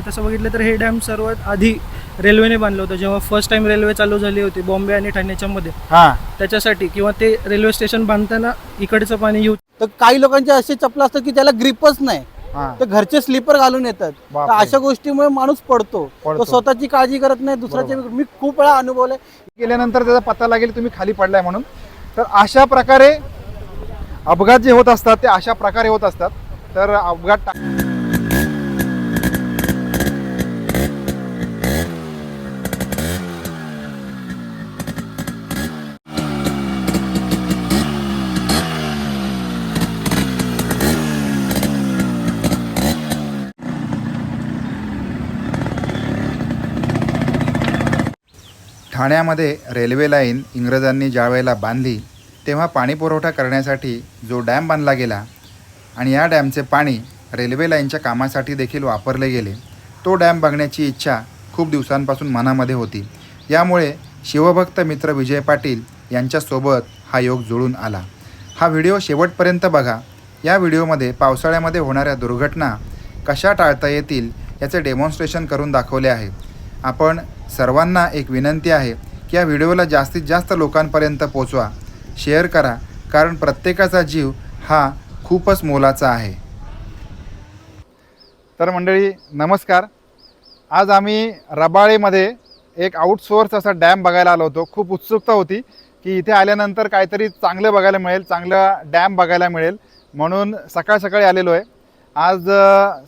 तसं बघितलं तर हे डॅम सर्वात आधी रेल्वेने बांधलं होतं. जेव्हा फर्स्ट टाइम रेल्वे चालू झाली होती बॉम्बे आणि ठाण्याच्या मध्ये. हा. त्याच्यासाठी किंवा ते रेल्वे स्टेशन बांधताना इकडचं पाणी येऊ तर काही लोकांचे असे चपल असतात की त्याला ग्रिपच नाही. हा. तर घरचे स्लीपर घालून येतात. तर बापरे. अशा गोष्टीमुळे माणूस पडतो. पडतो. तो स्वतःची काळजी करत नाही दुसऱ्याची मी खूप वेळा अनुभवलंय गेल्यानंतर त्याचा पत्ता लागेल तुम्ही खाली पडलाय म्हणून. तर अशा प्रकारे अपघात जे होत असतात ते अशा प्रकारे होत असतात. तर अपघात टा- ठाण्यामध्ये रेल्वे लाईन इंग्रजांनी ज्या वेळेला बांधली तेव्हा पाणीपुरवठा करण्यासाठी जो डॅम बांधला गेला आणि या डॅमचे पाणी रेल्वे लाईनच्या कामासाठी देखील वापरले गेले तो डॅम बघण्याची इच्छा खूप दिवसांपासून मनामध्ये होती. यामुळे शिवभक्त मित्र विजय पाटील यांच्यासोबत हा योग जुळून आला. हा व्हिडिओ शेवटपर्यंत बघा. या व्हिडिओमध्ये पावसाळ्यामध्ये होणाऱ्या दुर्घटना कशा टाळता येतील याचे डेमॉन्स्ट्रेशन करून दाखवले आहे. आपण सर्वांना एक विनंती आहे की या व्हिडिओला जास्तीत जास्त लोकांपर्यंत पोचवा. शेअर करा कारण प्रत्येकाचा जीव हा खूपच मोलाचा आहे. तर मंडळी नमस्कार. आज आम्ही रबाळेमध्ये एक आउटसोर्स असा डॅम बघायला आलो होतो. खूप उत्सुकता होती की इथे आल्यानंतर काहीतरी चांगलं बघायला मिळेल चांगलं डॅम बघायला मिळेल. म्हणून सकाळ सकाळी आलेलो आहे. आज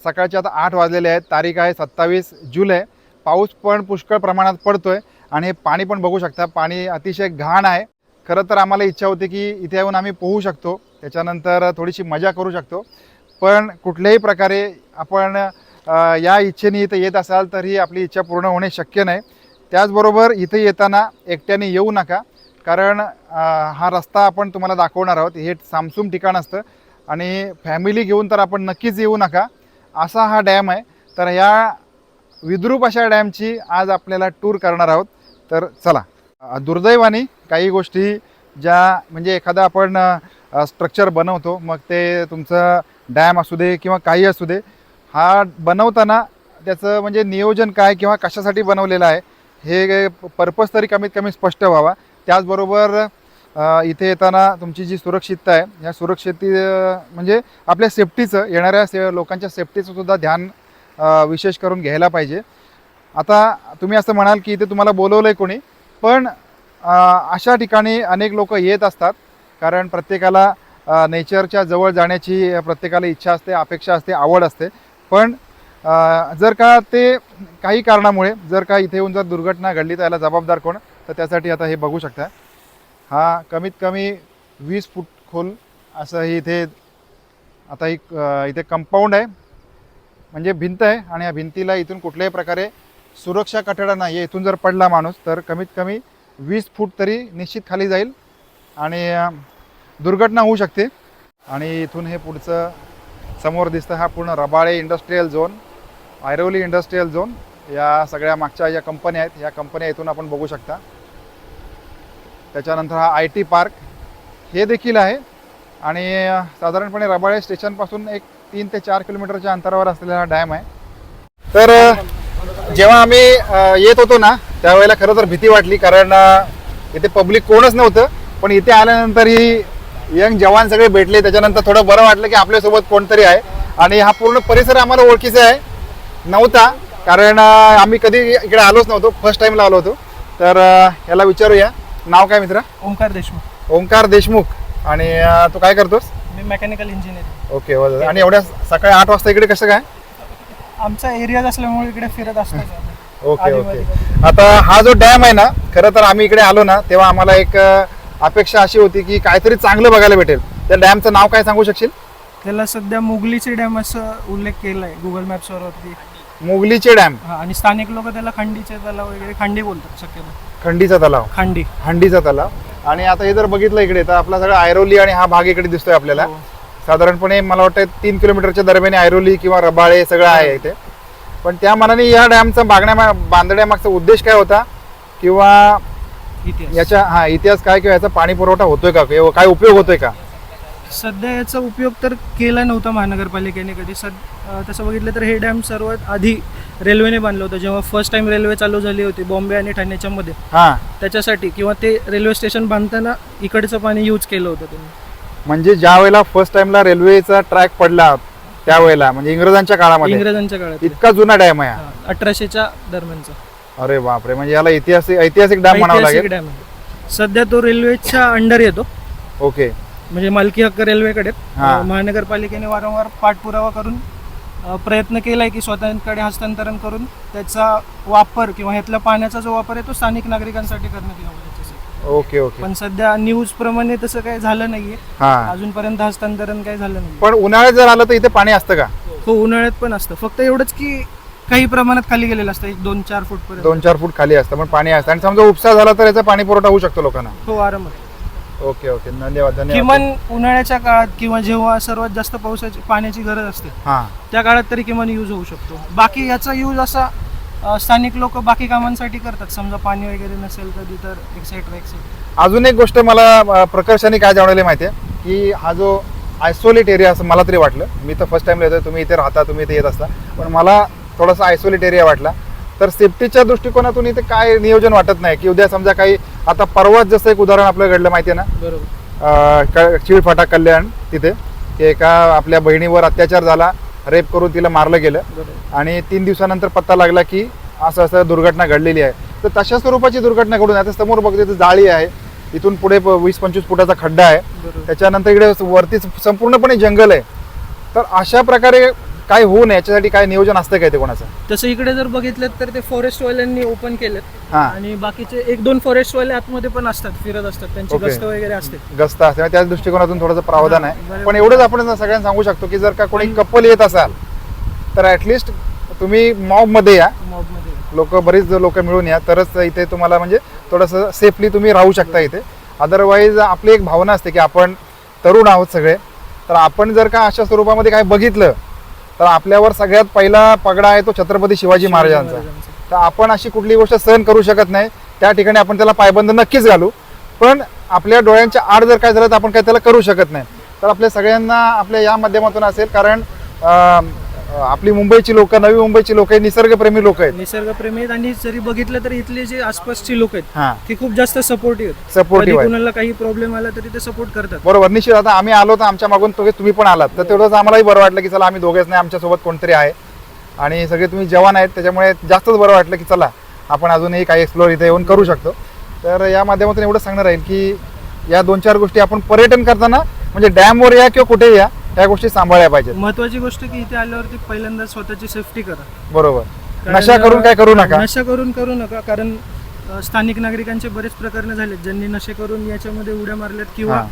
सकाळचे आता आठ वाजलेले आहेत. तारीख आहे सत्तावीस जुलै. पाऊस पण पुष्कळ प्रमाणात पडतो आहे आणि हे पाणी पण बघू शकता पाणी अतिशय घाण आहे. खरं तर आम्हाला इच्छा होती की इथे येऊन आम्ही पोहू शकतो त्याच्यानंतर थोडीशी मजा करू शकतो. पण कुठल्याही प्रकारे आपण या इच्छेने इथं येत असाल तर ही आपली इच्छा पूर्ण होणे शक्य नाही. त्याचबरोबर इथे येताना एकट्याने येऊ नका कारण हा रस्ता आपण तुम्हाला दाखवणार आहोत. हे सामसूम ठिकाण असतं आणि फॅमिली घेऊन तर आपण नक्कीच येऊ नका. असा हा डॅम आहे. तर या विद्रूप अशा डॅमची आज आपल्याला टूर करणार आहोत. तर चला दुर्दैवाने काही गोष्टी ज्या म्हणजे एखादा आपण स्ट्रक्चर बनवतो मग ते तुमचं डॅम असू दे किंवा काही असू दे हा बनवताना त्याचं म्हणजे नियोजन काय किंवा कशासाठी बनवलेलं आहे हे पर्पज तरी कमीत कमी स्पष्ट व्हावा. त्याचबरोबर इथे येताना तुमची जी सुरक्षितता आहे या सुरक्षित म्हणजे आपल्या सेफ्टीचं येणाऱ्या से लोकांच्या सेफ्टीचं सुद्धा ध्यान विशेष करून घ्यायला पाहिजे. आता तुम्ही असं म्हणाल की इथे तुम्हाला बोलवलं आहे कोणी पण अशा ठिकाणी अनेक लोक येत असतात कारण प्रत्येकाला नेचरच्या जवळ जाण्याची प्रत्येकाला इच्छा असते अपेक्षा असते आवड असते. पण जर का ते काही कारणामुळे जर का इथे येऊन जर दुर्घटना घडली तर याला जबाबदार कोण? तर त्यासाठी आता हे बघू शकता. हा कमीत कमी वीस फूट खोल असं हे इथे आता एक इथे कंपाऊंड आहे. म्हणजे भिंत आहे आणि या भिंतीला इथून कुठल्याही प्रकारे सुरक्षा कठडा नाही आहे इथून जर पडला माणूस तर कमीत कमी वीस फूट तरी निश्चित खाली जाईल आणि दुर्घटना होऊ शकते. आणि इथून हे पुढचं समोर दिसतं हा पूर्ण Rabale industrial zone Airoli industrial zone. या सगळ्या मागच्या ज्या कंपन्या आहेत या कंपन्या इथून आपण बघू शकता. त्याच्यानंतर हा आय टी पार्क हे देखील आहे. आणि साधारणपणे रबाळे स्टेशनपासून एक तीन ते चार किलोमीटरच्या अंतरावर असलेला हा डॅम आहे. तर जेव्हा आम्ही येत होतो ना त्यावेळेला खरं तर भीती वाटली कारण इथे पब्लिक कोणच नव्हतं. पण इथे आल्यानंतर ही यंग जवान सगळे भेटले. त्याच्यानंतर थोडं बरं वाटलं की आपल्यासोबत कोणतरी आहे. आणि हा पूर्ण परिसर आम्हाला ओळखीचा आहे. नव्हता कारण आम्ही कधी इकडे आलोच नव्हतो. फर्स्ट टाईमला आलो होतो. तर याला विचारूया. नाव काय मित्र? ओंकार देशमुख. ओंकार देशमुख. आणि तू काय करतोस? मी मेकॅनिकल इंजिनियर ओके आणि एवढ्या सकाळी आठ वाजता इकडे कसं काय? आमचा एरिया असल्यामुळे इकडे फिरत असतो. ओके ओके आता हा जो डॅम आहे ना खरं तर आम्ही इकडे आलो ना तेव्हा आम्हाला एक अ, अपेक्षा अशी होती की काहीतरी चांगलं बघायला भेटेल. त्या डॅमचं नाव काय सांगू शकशील? त्याला सध्या मुगलीचे डॅम असं उल्लेख केलाय गुगल मॅप्स वरती. मुगलीचे डॅम हा आणि स्थानिक लोक त्याला खंडीचे तलाव वगैरे खंडी बोलतात शक्यतो. खंडीचा तलाव. खंडी. हंडीचा तलाव. आणि आता हे जर बघितलं इकडे तर आपला सगळं ऐरोली आणि हा भाग इकडे दिसतोय आपल्याला. हो. साधारणपणे मला वाटतं तीन किलोमीटरच्या दरम्यान ऐरोली किंवा रबाळे सगळं आहे इथे. पण त्या मनाने या डॅमचा बागण्या बांधण्यामागचा उद्देश काय होता? किंवा याच्या हा इतिहास काय किंवा याचा पाणी पुरवठा होतोय का? काय उपयोग होतोय का? सध्या याचा उपयोग तर केला नव्हता महानगरपालिकेने कधी. सद तसं बघितलं तर हे डॅम सर्वात आधी रेल्वेने बांधलं होतं. जेव्हा फर्स्ट टाइम रेल्वे चालू झाली होती बॉम्बे आणि ठाण्याच्या मध्ये. हा. त्याच्यासाठी किंवा ते रेल्वे स्टेशन बांधताना इकडचं पाणी यूज केलं होतं त्यांनी. म्हणजे ज्या वेळेला फर्स्ट टाइमला रेल्वेचा ट्रॅक पडला त्यावेळेला म्हणजे इंग्रजांच्या काळामध्ये. इंग्रजांच्या काळात. इतका जुना डॅम आहे अठराशेच्या दरम्यानचा. अरे बापरे म्हणजे याला ऐतिहासिक ऐतिहासिक डॅम म्हणावं लागेल? डॅम सध्या तो रेल्वेच्या अंडर येतो. ओके. म्हणजे मालकी हक्क रेल्वेकडे महानगरपालिकेने वारंवार पाठपुरावा करून अं, प्रयत्न केलाय की स्वतःकडे हस्तांतरण करून त्याचा वापर किंवा ह्यातल्या पाण्याचा जो वापर आहे तो स्थानिक नागरिकांसाठी करण्यात यावा. Okay okay. पण सध्या न्यूज प्रमाणे तसं काही झालं नाहीये. हा. अजूनपर्यंत हस्तांतरण काही झालं नाही पण उन्हाळ्यात जर आलं तर इथे पाणी असतं का? हो उन्हाळ्यात पण असतं. फक्त एवढंच की काही प्रमाणात खाली गेलेलं असतं. एक दोन चार फूट पर्यंत. दोन चार फूट खाली असतं पण पाणी असतं. आणि समजा उपसा झाला तर याचा पाणी पुरवठा होऊ शकतो लोकांना. हो आरामात. Okay okay. धन्यवाद धन्यवाद. किमान उन्हाळ्याच्या काळात किंवा जेव्हा सर्वात जास्त पावसाची पाण्याची गरज असते हा. त्या काळात तरी किमान यूज होऊ शकतो. बाकी याचा यूज असा अ, स्थानिक लोक बाकी कामांसाठी करतात. समजा पाणी वगैरे नसेल कधी तर एक्सेट्रा एक्सेट्रा अजून एक गोष्ट मला अं, प्रकर्षाने काय जाणवले माहिती आहे की हा जो आयसोलेट एरिया असं मला तरी वाटलं. मी तर फर्स्ट टाइम येतोय. तुम्ही इथे राहता तुम्ही इथे येत असता. पण मला थोडासा आयसोलेट एरिया वाटला. तर सेफ्टीच्या दृष्टिकोनातून इथे काय नियोजन वाटत नाही की उद्या समजा काही आता परवाच जसं एक उदाहरण आपलं घडलं माहिती आहे ना? बरोबर. चिळफाटा कल्याण तिथे की एका आपल्या बहिणीवर अत्याचार झाला रेप करून तिला मारलं गेलं. आणि तीन दिवसानंतर पत्ता लागला की असं असं दुर्घटना घडलेली आहे. तर तशा स्वरूपाची दुर्घटना घडून आता समोर बघतो इथं जाळी आहे. इथून पुढे वीस पंचवीस फुटाचा खड्डा आहे. त्याच्यानंतर इकडे वरती संपूर्णपणे जंगल आहे. तर अशा प्रकारे काय होऊ नये याच्यासाठी काय नियोजन असतं काय ते कोणाचं? तसं इकडे जर बघितलं तर ते फॉरेस्ट वाल्यांनी ओपन केलेत. हा. आणि बाकीचे एक दोन फॉरेस्ट वाले आतमध्ये पण असतात फिरत असतात. त्यांची Okay. गस्त वगैरे असते. गस्त असते. त्याच दृष्टिकोनातून थोडंसं प्रावधान आहे. बरोबर. पण एवढंच आपण सगळ्यांना सांगू शकतो की जर का कोणी कपल येत असाल तर ऍटलिस्ट तुम्ही मॉबमध्ये या. मॉबमध्ये लोक बरीच लोक मिळून या तरच इथे तुम्हाला म्हणजे थोडंसं सेफली तुम्ही राहू शकता इथे. अदरवाईज आपली एक भावना असते की आपण तरुण आहोत सगळे. तर आपण जर का अशा स्वरूपामध्ये काय बघितलं तर आपल्यावर सगळ्यात पहिला पगडा आहे तो छत्रपती शिवाजी महाराजांचा. तर आपण अशी कुठली गोष्ट सहन करू शकत नाही. त्या ठिकाणी आपण त्याला पायबंद नक्कीच घालू. पण आपल्या डोळ्यांच्या आड जर काय झालं तर आपण काय त्याला करू शकत नाही. तर आपल्या सगळ्यांना आपल्या या माध्यमातून असेल कारण आपली मुंबईची लोक नवी मुंबईची लोक हे निसर्गप्रेमी लोक आहेत. निसर्गप्रेमी आहेत आणि जरी बघितलं तर इथले जे आसपासची लोक आहेत हा. ते खूप जास्त सपोर्टिव्ह आहेत. कधी सपोर्टिव्ह कुणाला काही प्रॉब्लेम आला तरी ते सपोर्ट करतात. बरोबर. निश्चित आता आम्ही आलो तर आमच्या मागून तो तुम्ही पण आलात. तर तेवढंच आम्हालाही बरं वाटलं की चला आम्ही दोघेच नाही आमच्यासोबत कोणतरी आहे. आणि सगळे तुम्ही जवान आहेत त्याच्यामुळे जास्तच बरं वाटलं की चला आपण अजूनही काही एक्सप्लोर इथे येऊन करू शकतो. तर या माध्यमातून एवढं सांगणार राहील की या दोन चार गोष्टी आपण पर्यटन करताना म्हणजे डॅमवर या किंवा कुठेही या त्या गोष्टी सांभाळल्या पाहिजेत. महत्वाची गोष्ट की इथे आल्यावरती पहिल्यांदा स्वतःची सेफ्टी करा. बरोबर. कारण, नशा करून काय करू नका. नशा करून करू नका कारण अ, स्थानिक नागरिकांचे बरेच प्रकरण झालेत ज्यांनी नशे करून याच्यामध्ये उड्या मारल्यात किंवा.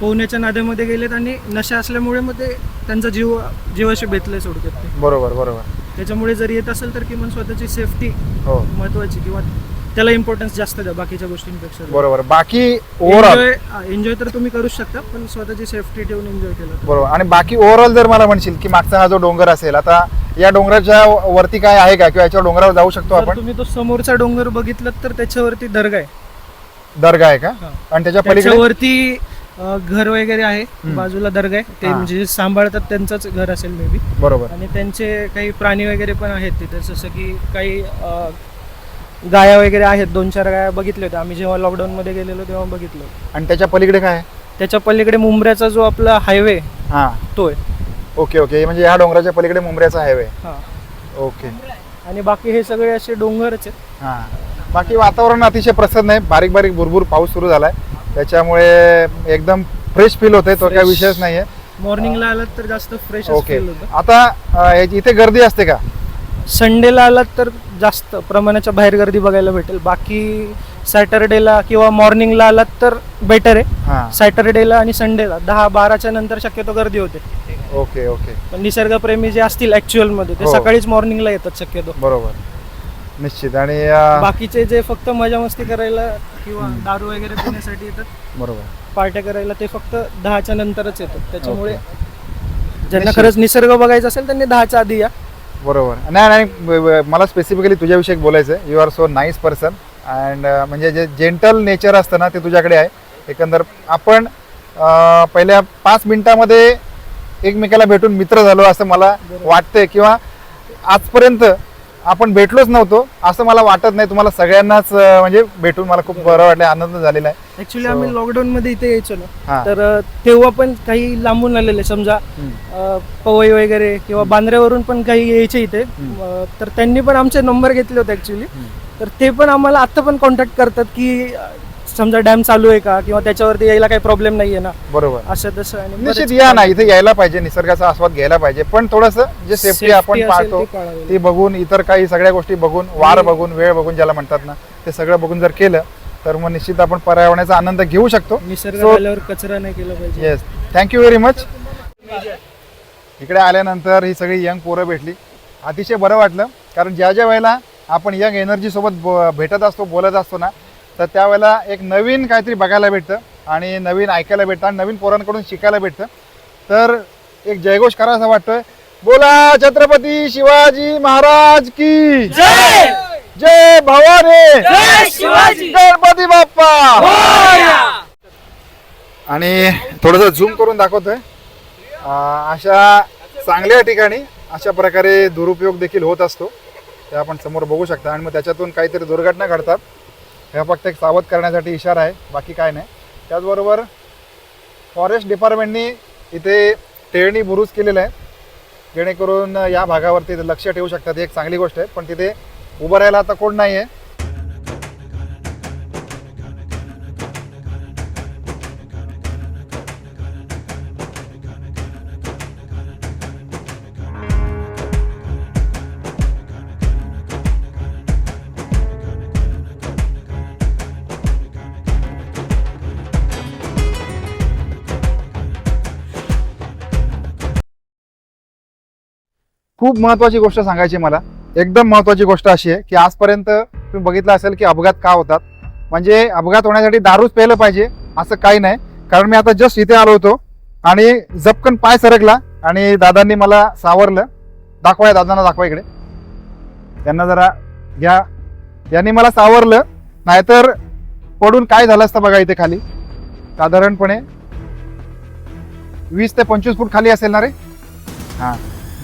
पोहण्याच्या नाद्यामध्ये गेलेत आणि नशा असल्यामुळे मग ते त्यांचा जीव जीवाशी बेतले सोडतात ते. बरोबर बरोबर. त्याच्यामुळे जर येत असेल तर किमान स्वतःची सेफ्टी हो. महत्वाची किंवा त्याला इम्पॉर्टन्स जास्त द्या बाकीच्या गोष्टींपेक्षा. बरोबर. बाकी ओव्हरऑल एन्जॉय एन्जॉय तर तुम्ही करूच शकता पण स्वतःची सेफ्टी ठेवून एन्जॉय केलं. बरोबर. आणि बाकी ओव्हरऑल जर मला म्हणशील की मागचा हा जो डोंगर असेल आता या डोंगराच्या वरती काय आहे का? किंवा याच्यावर डोंगरावर जाऊ शकतो जर आपण? तुम्ही तो समोरचा डोंगर बघितलं तर त्याच्यावरती दर्गा आहे. दर्गा आहे का? हा. आणि त्याच्या पलीकडे? त्याच्यावरती अ, घर वगैरे आहे. बाजूला दर्गा आहे. ते हा. म्हणजे जे सांभाळतात त्यांचंच घर असेल मे बी बरोबर. आणि त्यांचे काही प्राणी वगैरे पण आहेत तिथे. जसं की काही अ, गाया वगैरे आहेत दोन चार गाया बघितल्या होत्या. आम्ही जेव्हा लॉकडाऊन मध्ये गेलेलो तेव्हा बघितलं. आणि त्याच्या पलीकडे काय? आहे त्याच्या पलीकडे मुंबऱ्याचा जो आपला हायवे हा. तो आहे ओके ओके. म्हणजे या डोंगराच्या पलीकडे मुंबऱ्याचा हायवे हा. ओके. आणि बाकी हे सगळे असे डोंगरच आहेत. हा. बाकी वातावरण अतिशय प्रसन्न आहे. बारीक बारीक भुरभुर पाऊस सुरू झालाय. त्याच्यामुळे एकदम फ्रेश फील होतंय. तो Fresh. विषयच नाहीये. मॉर्निंगला आलात तर जास्त फ्रेश ओके. होतं. आता अं, याची- इथे गर्दी असते का? संडेला आलात तर जास्त प्रमाणाच्या बाहेर गर्दी बघायला भेटेल. बाकी सॅटरडेला किंवा मॉर्निंगला आलात तर बेटर आहे. हा. सॅटरडेला आणि संडेला दहा बाराच्या नंतर शक्यतो गर्दी होते. Okay okay. पण निसर्गप्रेमी जे असतील ऍक्च्युअलमध्ये ते हो. सकाळीच मॉर्निंगला येतात शक्यतो. बरोबर. निश्चित. आणि अं, बाकीचे जे फक्त मजा मस्ती करायला किंवा दारू वगैरे पिण्यासाठी येतात बरोबर. पार्ट्या करायला ते फक्त दहाच्या नंतरच येतात. त्याच्यामुळे ज्यांना निश्चित. खरंच निसर्ग बघायचा असेल त्यांनी दहाच्या आधी या. बरोबर. नाही नाही मला स्पेसिफिकली तुझ्याविषयी बोलायचं आहे you are so nice person and म्हणजे जे जेंटल नेचर असतं ना ते तुझ्याकडे आहे. एकंदर आपण पहिल्या पाच मिनिटामध्ये एकमेकाला भेटून मित्र झालो असं मला वाटतंय. किंवा आजपर्यंत आपण भेटलोच नव्हतो. असं मला वाटत नाही. तुम्हाला सगळ्यांनाच म्हणजे भेटून मला खूप बरं वाटलं. आनंद झालेला आहे. ऍक्च्युली आम्ही लॉकडाऊन मध्ये इथे यायचो. ना. तर तेव्हा पण काही लांबून आलेले. समजा पवई वगैरे किंवा बांद्र्यावरून पण काही यायचे इथे. तर त्यांनी पण आमचे नंबर घेतले होते ऍक्च्युली तर ते पण आम्हाला आता पण कॉन्टॅक्ट करतात की समजा डॅम चालू आहे का किंवा त्याच्यावरती यायला काही प्रॉब्लेम नाहीये ना? बरोबर. असं तसं आणि निश्चित या ना इथे यायला पाहिजे निसर्गाचा आस्वाद घ्यायला पाहिजे. पण थोडस जे सेफ्टी आपण पाळतो ते बघून इतर काही सगळ्या गोष्टी बघून वार बघून वेळ बघून ज्याला म्हणतात ना ते सगळं बघून जर केलं तर मग निश्चित आपण पर्यावरणाचा आनंद घेऊ शकतो. निसर्ग So- आल्यावर कचरा नाही केला पाहिजे. येस थँक्यू व्हेरी मच इकडे आल्यानंतर ही सगळी यंग पोरं भेटली. अतिशय बरं वाटलं कारण ज्या ज्या वेळेला आपण यंग एनर्जी सोबत बो- भेटत असतो बोलत असतो ना तर त्यावेळेला एक नवीन काहीतरी बघायला भेटतं आणि नवीन ऐकायला भेटतं आणि नवीन पोरांकडून शिकायला भेटतं. तर एक जयघोष करा असं वाटतोय. बोला छत्रपती शिवाजी महाराज की जय! भवानी! गणपती बाप्पा! आणि थोडंसं झूम करून दाखवतोय. अशा चांगल्या ठिकाणी अशा प्रकारे दुरुपयोग देखील होत असतो. ते आपण समोर बघू शकता आणि मग त्याच्यातून काहीतरी दुर्घटना घडतात. ह्या फक्त एक सावध करण्यासाठी इशारा आहे बाकी काय नाही. त्याचबरोबर फॉरेस्ट डिपार्टमेंटनी इथे टेळणी बुरुज केलेलं आहे. जेणेकरून या भागावरती लक्ष ठेवू शकतात ही एक चांगली गोष्ट आहे. पण तिथे उभं राहायला आता कोण नाही आहे खूप महत्वाची गोष्ट सांगायची मला. एकदम महत्वाची गोष्ट अशी आहे की आजपर्यंत तुम्ही बघितलं असेल की अपघात का होतात. म्हणजे अपघात होण्यासाठी दारूच प्यायलं पाहिजे असं काही नाही. कारण मी आता जस्ट इथे आलो होतो आणि जपकन पाय सरकला आणि दादांनी मला सावरलं. दाखवा या दादांना दाखवा इकडे. त्यांना जरा घ्या. यांनी मला सावरलं. नाहीतर पडून काय झालं असतं बघा इथे खाली. साधारणपणे वीस ते पंचवीस फूट खाली असेल ना रे? हां.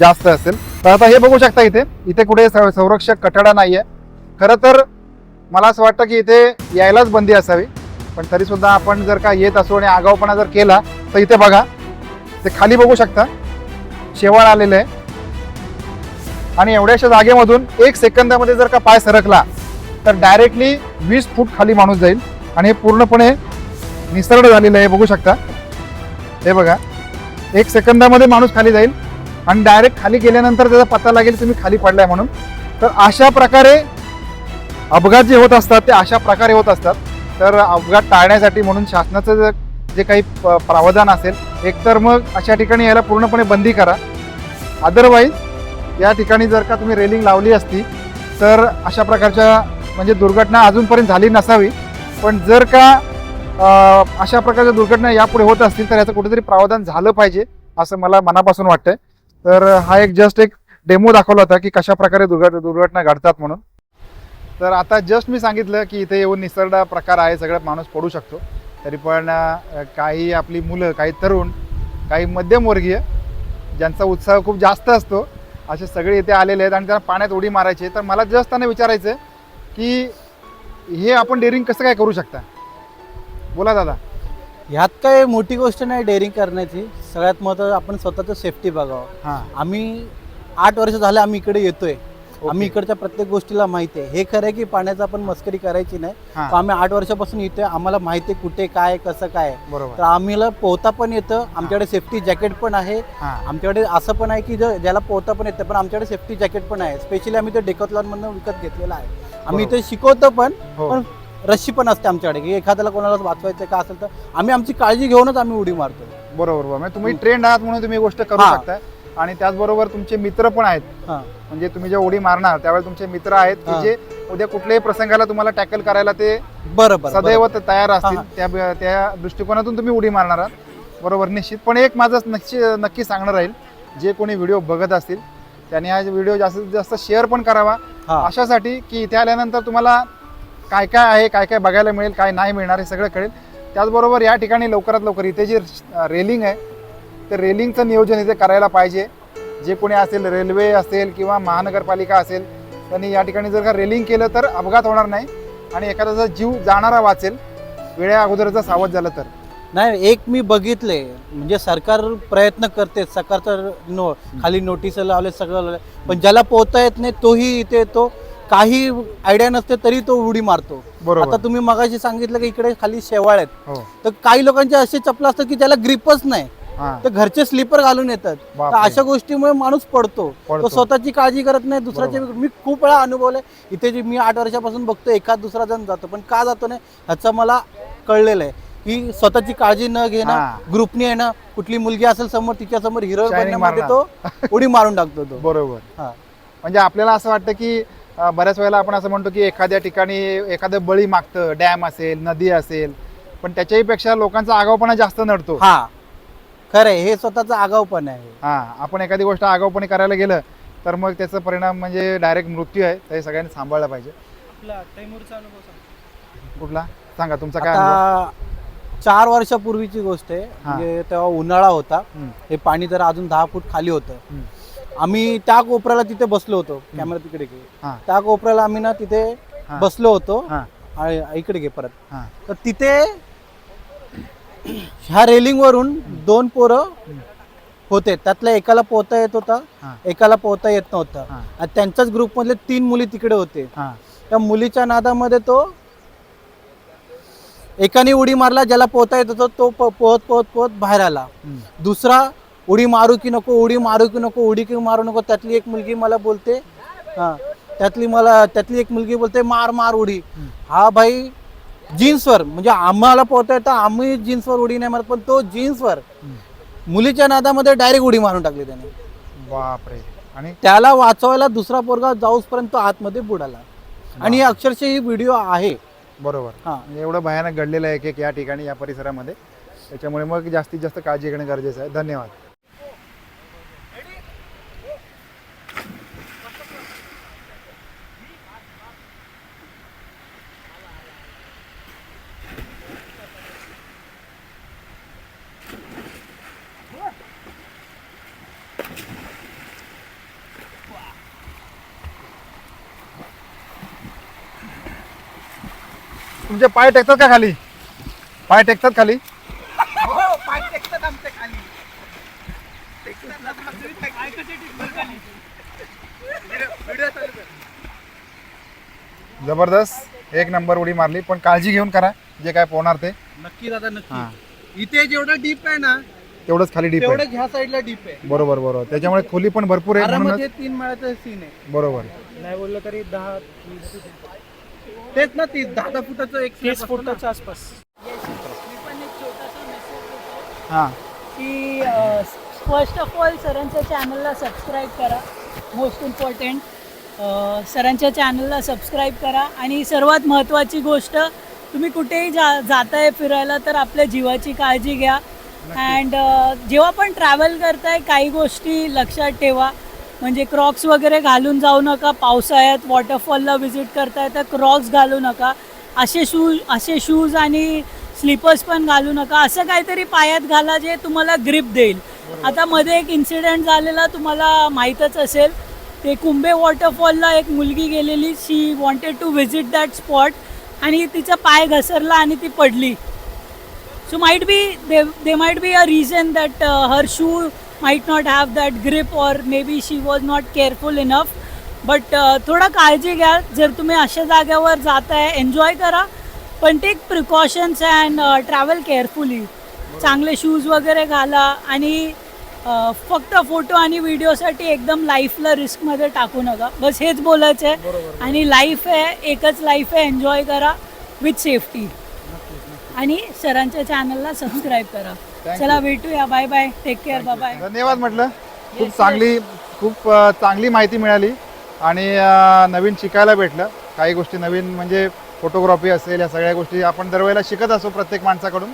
जास्त असेल. तर आता हे बघू शकता इथे. इथे कुठे संरक्षक कठडा नाही आहे खरं तर मला असं वाटतं की इथे यायलाच बंदी असावी. पण तरीसुद्धा आपण जर का येत असो आणि आगाऊपणा जर केला तर इथे बघा. ते खाली बघू शकता. शेवाळ आलेलं आहे. आणि एवढ्याशा जागेमधून एक सेकंदामध्ये जर का पाय सरकला तर डायरेक्टली वीस फूट खाली माणूस जाईल. आणि हे पूर्णपणे निसरड झालेलं आहे बघू शकता. हे बघा. एक सेकंदामध्ये माणूस खाली जाईल. आणि डायरेक्ट खाली गेल्यानंतर त्याचा पत्ता लागेल तुम्ही खाली पडलाय म्हणून. तर अशा प्रकारे अपघात जे होत असतात ते अशा प्रकारे होत असतात. तर अपघात टाळण्यासाठी म्हणून शासनाचं जे- जे काही प- प्रावधान असेल एकतर मग अशा ठिकाणी याला पूर्णपणे बंदी करा. अदरवाईज या ठिकाणी जर का तुम्ही रेलिंग लावली असती तर अशा प्रकारच्या म्हणजे दुर्घटना अजूनपर्यंत झाली नसावी. पण जर का अशा प्रकारच्या दुर्घटना यापुढे होत असतील तर याचं कुठेतरी प्रावधान झालं पाहिजे असं मला मनापासून वाटतं तर हा एक जस्ट एक डेमो दाखवला होता की कशा प्रकारे दुर्घट दुर्घटना घडतात म्हणून. तर आता जस्ट मी सांगितलं की इथे येऊन निसर्ग प्रकार आहे सगळ्यात माणूस पडू शकतो. तरी पण काही आपली मुलं काही तरुण काही मध्यमवर्गीय ज्यांचा उत्साह खूप जास्त असतो असे सगळे इथे आलेले आहेत आणि त्यांना पाण्यात उडी मारायची तर मला जस्ट त्यांना विचारायचं आहे की हे आपण डेअरिंग कसं काय करू शकता? बोला दादा. ह्यात काय मोठी गोष्ट नाही डेअरिंग करण्याची. सगळ्यात महत्त्वाचं आपण स्वतःचं सेफ्टी बघावं. हां. आम्ही आठ वर्ष झाले आम्ही इकडे येतोय. आम्ही इकडच्या प्रत्येक गोष्टीला माहिती आहे. हे खरं आहे की पाण्याचा आपण मस्करी करायची नाही. हां. पण आम्ही आठ वर्षापासून येतोय आम्हाला माहिती आहे कुठे काय कसं काय. आहे. बरोबर. तर आम्हाला पोहता पण येतं. आमच्याकडे सेफ्टी जॅकेट पण आहे. हां. आमच्याकडे असं पण आहे की ज- ज्याला पोहता पण येतं पण आमच्याकडे सेफ्टी जॅकेट पण आहे. स्पेशली आम्ही ते डेकोथलॉन मधून विकत घेतलेलं आहे. आम्ही बरोबर. ते शिकवतो पण हो. पण रस्सी पण असते आमच्याकडे की एखाद्याला कोणाला वाचवायचं का असेल तर आम्ही आमची काळजी घेऊनच आम्ही उडी मारतो बरोबर बरोबर म्हणजे तुम्ही ट्रेंड आहात म्हणून तुम्ही ही गोष्ट करू हां. शकता आणि त्याचबरोबर तुमचे मित्र पण आहेत हां. म्हणजे तुम्ही जे उडी मारणार त्यावेळेला तुमचे मित्र आहेत की हां. जे उद्या कुठल्याही प्रसंगाला तुम्हाला टॅकल करायला ते बरोबर सदैव. ते तयार असतील हां. त्या त्या दृष्टिकोनातून तुम्ही उडी मारणार आहात बरोबर निश्चित पण एक माझं नक्की नक्की सांगणं राहील जे कोणी व्हिडिओ बघत असतील त्यांनी हा व्हिडिओ जास्तीत जास्त शेअर पण करावा हां. अशासाठी की इथे आल्यानंतर तुम्हाला काय काय आहे काय काय बघायला मिळेल काय नाही मिळणार हे सगळं कळेल. त्याचबरोबर या ठिकाणी लवकरात लवकर इथे जे रेलिंग आहे ते रेलिंगचं नियोजन इथे करायला पाहिजे. जे कोणी असेल रेल्वे असेल किंवा महानगरपालिका असेल त्यांनी या ठिकाणी जर का रेलिंग केलं तर अपघात होणार नाही आणि एखाद्याचा जीव जाणारा वाचेल. वेळ्या अगोदर जर सावध झालं तर. नाही एक मी बघितले म्हणजे सरकार प्रयत्न करते सरकारचं नो खाली नोटीस लावले सगळं लावले. पण ज्याला पोहता येत नाही तोही इथे येतो. काही आयडिया नसते तरी तो उडी मारतो. बरोबर. आता तुम्ही मगाशी सांगितलं की इकडे खाली शेवाळ आहेत. हो. तर काही लोकांचे असे चपल असतात की त्याला ग्रिपच नाही. हां. तर घरचे स्लीपर घालून येतात. तर बापरे. अशा गोष्टीमुळे माणूस पडतो. पडतो. तो स्वतःची काळजी करत नाही दुसऱ्याची मी खूप वेळा अनुभवलंय. इथे जे मी आठ वर्षापासून बघतो एखाद दुसरा जण जातो पण का जातो नाही ह्याचं मला कळलेलं आहे. की स्वतःची काळजी न हा. घेणं ग्रुपने येणं कुठली मुलगी असेल समोर तिच्या समोर हिरो Shining बनण्यामध्ये तो उडी मारून टाकतो तो. बरोबर. हा. म्हणजे आपल्याला असं वाटतं की बऱ्याच वेळेला आपण असं म्हणतो की एखाद्या ठिकाणी एखादं बळी मागतं डॅम असेल नदी असेल पण त्याच्याही पेक्षा लोकांचा आगाऊपणा जास्त नडतो. हा. खरंय हे स्वतःचा आगाव पण आहे. हा आपण एखादी गोष्ट आगाऊपणे करायला गेलं तर मग त्याचा परिणाम म्हणजे डायरेक्ट मृत्यू आहे ते सगळ्यांनी सांभाळलं पाहिजे. आपला तैमूरचा अनुभव सांग. कुठला? सांगा तुमचा काय अनुभव? आता चार वर्षापूर्वीची गोष्ट आहे म्हणजे तेव्हा उन्हाळा होता. हम्म. हे पाणी जर अजून दहा फूट खाली होतं. हम्म. आम्ही त्या कोपऱ्याला तिथे बसलो होतो कॅमेरा तिकडे घे हा. त्या कोपऱ्याला आम्ही ना तिथे हा. बसलो होतो हा आ- इकडे घे परत हा तर तिथे ह्या रेलिंग वरून दोन पोरं होते त्यातल्या एकाला पोहता येत होता हा. एकाला पोहता येत नव्हता हा. आणि त्यांच्याच ग्रुप मधले तीन मुली तिकडे होते हा त्या मुलीच्या नादामध्ये तो एकाने उडी मारला ज्याला पोहता येत होता तो प- पोहत पोहत पोहत बाहेर आला हम्म. दुसरा उडी मारू की नको उडी मारू की नको उडी की मारू नको त्यातली एक मुलगी मला बोलते. हा त्यातली मला त्यातली एक मुलगी बोलते मार मार उडी. हा भाई जीन्सवर म्हणजे आम्हाला पोहता येतं आम्ही जीन्सवर उडी नाही मारत पण तो जीन्सवर मुलीच्या नादामध्ये डायरेक्ट उडी मारून टाकली त्याने. बापरे. आणि त्याला वाचवायला दुसरा पोरगा जाऊसपर्यंत तो आतमध्ये बुडाला. आणि अक्षरशः ही व्हिडिओ आहे. बरोबर. हा. म्हणजे एवढं भयानक घडलेलं आहे एक एक या ठिकाणी या परिसरामध्ये. त्याच्यामुळे मग जास्तीत जास्त काळजी घेणं गरजेचं आहे. धन्यवाद. तुमचे पाय टेकतात का खाली? पाय टेकतात खाली? जबरदस्त. एक नंबर उडी मारली पण काळजी घेऊन करा जे काय पोहणार ते. नक्की दादा. नक्की. इथे जेवढं डीप आहे ना तेवढंच खाली डीप आहे. ह्या साईडला डीप आहे. बरोबर बरोबर. त्याच्यामुळे खोली पण भरपूर आहे आरामात हे तीन माळ्याचं सीन आहे. बरोबर. नाही बोललं तरी दहा तेच ना ती दहा दहा फुटाचं एक तीस slab असतं ना. फुटाच्या आसपास. हा. की फर्स्ट ऑफ ऑल सरांच्या चॅनलला सबस्क्राईब करा. मोस्ट इम्पॉर्टंट सरांच्या चॅनलला सबस्क्राईब करा. आणि सर्वात महत्त्वाची गोष्ट तुम्ही कुठेही जा जाताय फिरायला तर आपल्या जीवाची काळजी घ्या. अँड जेव्हा पण ट्रॅव्हल करताय काही गोष्टी लक्षात ठेवा. म्हणजे क्रॉक्स वगैरे घालून जाऊ नका पावसाळ्यात वॉटरफॉलला व्हिजिट करताय तर क्रॉक्स घालू नका. असे शूज असे शूज आणि स्लीपर्स पण घालू नका. असं काहीतरी पायात घाला जे तुम्हाला ग्रिप देईल. आता मध्ये एक इन्सिडेंट झालेला तुम्हाला माहीतच असेल. ते कुंभे वॉटरफॉलला एक मुलगी गेलेली. She wanted to visit that spot आणि तिचा पाय घसरला आणि ती पडली. So might be there, there might be a reason that uh, her shoe might not have that grip or maybe she was not careful enough. But थोडा काळजी घ्या. जर तुम्ही अशा जाग्यावर जाताय एन्जॉय करा. पण take precautions and travel carefully चांगले शूज वगैरे घाला आणि अ, फक्त फोटो आणि व्हिडिओसाठी एकदम लाईफला रिस्कमध्ये टाकू नका. बस हेच बोलायचं आहे आणि लाईफ आहे एकच लाईफ आहे एन्जॉय करा विथ सेफ्टी आणि सरांच्या चॅनलला सबस्क्राईब करा. चला भेटूया. Bye bye take care bye bye धन्यवाद म्हटलं. खूप चांगली खूप चांगली माहिती मिळाली. आणि नवीन शिकायला भेटलं. काही गोष्टी नवीन म्हणजे फोटोग्राफी असेल या सगळ्या गोष्टी आपण दरवेळेला शिकत असतो प्रत्येक माणसाकडून.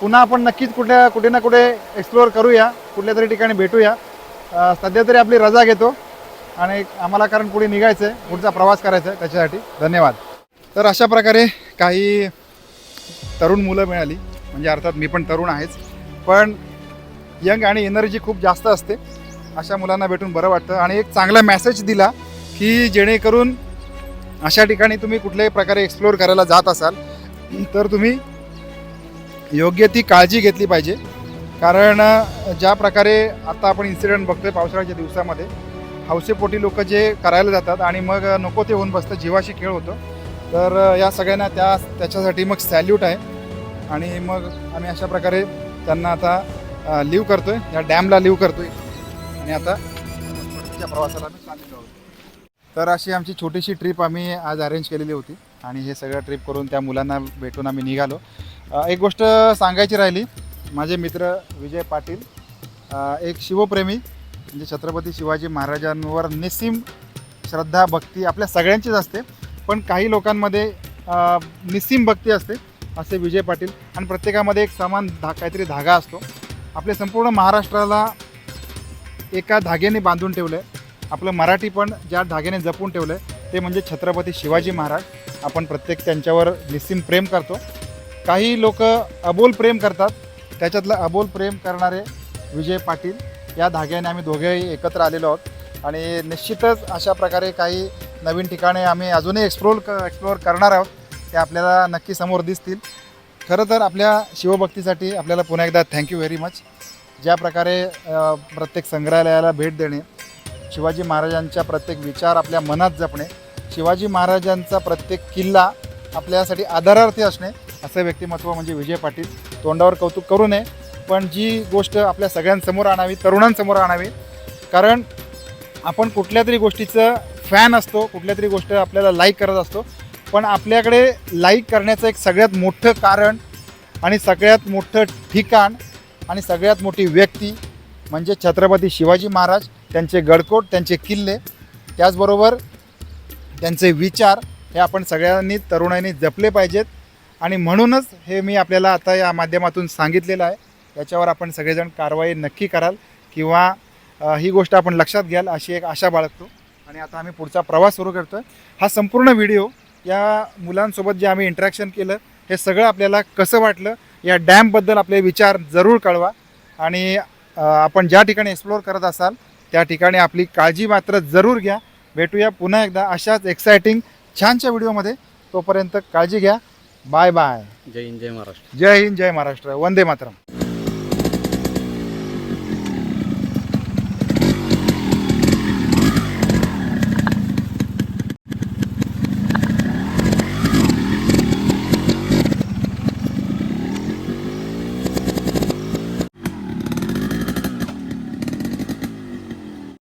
पुन्हा आपण नक्कीच कुठल्या कुठे ना कुठे एक्सप्लोअर करूया. कुठल्या तरी ठिकाणी भेटूया. सध्या तरी आपली रजा घेतो. आणि आम्हाला कारण पुढे निघायचं आहे पुढचा प्रवास करायचा आहे त्याच्यासाठी. धन्यवाद. तर अशा प्रकारे काही तरुण मुलं मिळाली. म्हणजे अर्थात मी पण तरुण आहेच. पण यंग आणि एनर्जी खूप जास्त असते. अशा मुलांना भेटून बरं वाटतं. आणि एक चांगला मेसेज दिला की जेणेकरून अशा ठिकाणी तुम्ही कुठल्याही प्रकारे एक्सप्लोअर करायला जात असाल तर तुम्ही योग्य ती काळजी घेतली पाहिजे. कारण ज्या प्रकारे आता आपण इन्सिडेंट बघतोय पावसाळ्याच्या दिवसामध्ये हौसेपोटी लोक जे करायला जातात आणि मग नको ते होऊन बसतं जीवाशी खेळ होतो. तर या सगळ्यांना त्या त्याच्यासाठी मग सॅल्यूट आहे. आणि मग आम्ही अशा प्रकारे त्यांना आता लिव्ह करतोय. या डॅमला लिव्ह करतोय. आणि आता प्रवासाला आम्ही चाललेलो आहोत तर अशी आमची छोटीशी ट्रिप आम्ही आज अरेंज केलेली होती. आणि हे सगळं ट्रिप करून त्या मुलांना भेटून आम्ही निघालो. एक गोष्ट सांगायची राहिली. माझे मित्र विजय पाटील एक शिवप्रेमी म्हणजे छत्रपती शिवाजी महाराजांवर निसीम श्रद्धा भक्ती आपल्या सगळ्यांचीच असते. पण काही लोकांमध्ये निसीम भक्ती असते. असे विजय पाटील आणि प्रत्येकामध्ये एक समान धा काहीतरी धागा असतो. आपल्या संपूर्ण महाराष्ट्राला एका धाग्याने बांधून ठेवलं आहे आपलं मराठी पण ज्या धाग्याने जपून ठेवलं आहे ते म्हणजे छत्रपती शिवाजी महाराज. आपण प्रत्येक त्यांच्यावर निस्सीम प्रेम करतो. काही लोक अबोल प्रेम करतात. त्याच्यातलं अबोल प्रेम करणारे विजय पाटील या धाग्याने आम्ही दोघेही एकत्र आलेलो आहोत. आणि निश्चितच अशा प्रकारे काही नवीन ठिकाणे आम्ही अजूनही एक्सप्लोर क एक्सप्लोअर करणार आहोत. ते आपल्याला नक्की समोर दिसतील. खरं तर आपल्या शिवभक्तीसाठी आपल्याला पुन्हा एकदा थँक्यू व्हेरी मच ज्या प्रकारे प्रत्येक संग्रहालयाला भेट देणे शिवाजी महाराजांच्या प्रत्येक विचार आपल्या मनात जपणे शिवाजी महाराजांचा प्रत्येक किल्ला आपल्यासाठी आदरार्थी असणे असं व्यक्तिमत्व म्हणजे विजय पाटील. तोंडावर कौतुक करू नये पण जी गोष्ट आपल्या सगळ्यांसमोर आणावी तरुणांसमोर आणावी कारण आपण कुठल्या तरी गोष्टीचं फॅन असतो कुठल्या तरी गोष्ट आपल्याला लाईक करत असतो पण आपल्याकडे लाईक करण्याचं एक सगळ्यात मोठं कारण आणि सगळ्यात मोठं ठिकाण आणि सगळ्यात मोठी व्यक्ती म्हणजे छत्रपती शिवाजी महाराज त्यांचे गडकोट त्यांचे किल्ले. त्याचबरोबर त्यांचे विचार हे आपण सगळ्यांनी तरुणांनी जपले पाहिजेत. आणि म्हणूनच हे मी आपल्याला आता या माध्यमातून सांगितलेलं आहे. याच्यावर आपण सगळेजण कारवाई नक्की कराल किंवा ही गोष्ट आपण लक्षात घ्याल अशी एक आशा बाळगतो. आणि आता आम्ही पुढचा प्रवास सुरू करतो आहे हा संपूर्ण व्हिडिओ या मुलांसोबत जे आम्ही इंटरॅक्शन केलं हे सगळं आपल्याला कसं वाटलं या डॅमबद्दल आपले विचार जरूर कळवा. आणि आपण ज्या ठिकाणी एक्सप्लोअर करत असाल त्या ठिकाणी आपली काळजी मात्र जरूर घ्या. भेटूया पुन्हा एकदा अशाच एक्सायटिंग छानच्या व्हिडिओमध्ये तोपर्यंत काळजी घ्या. बाय बाय जय हिंद जय महाराष्ट्र. जय हिंद जय महाराष्ट्र. वंदे मातरम.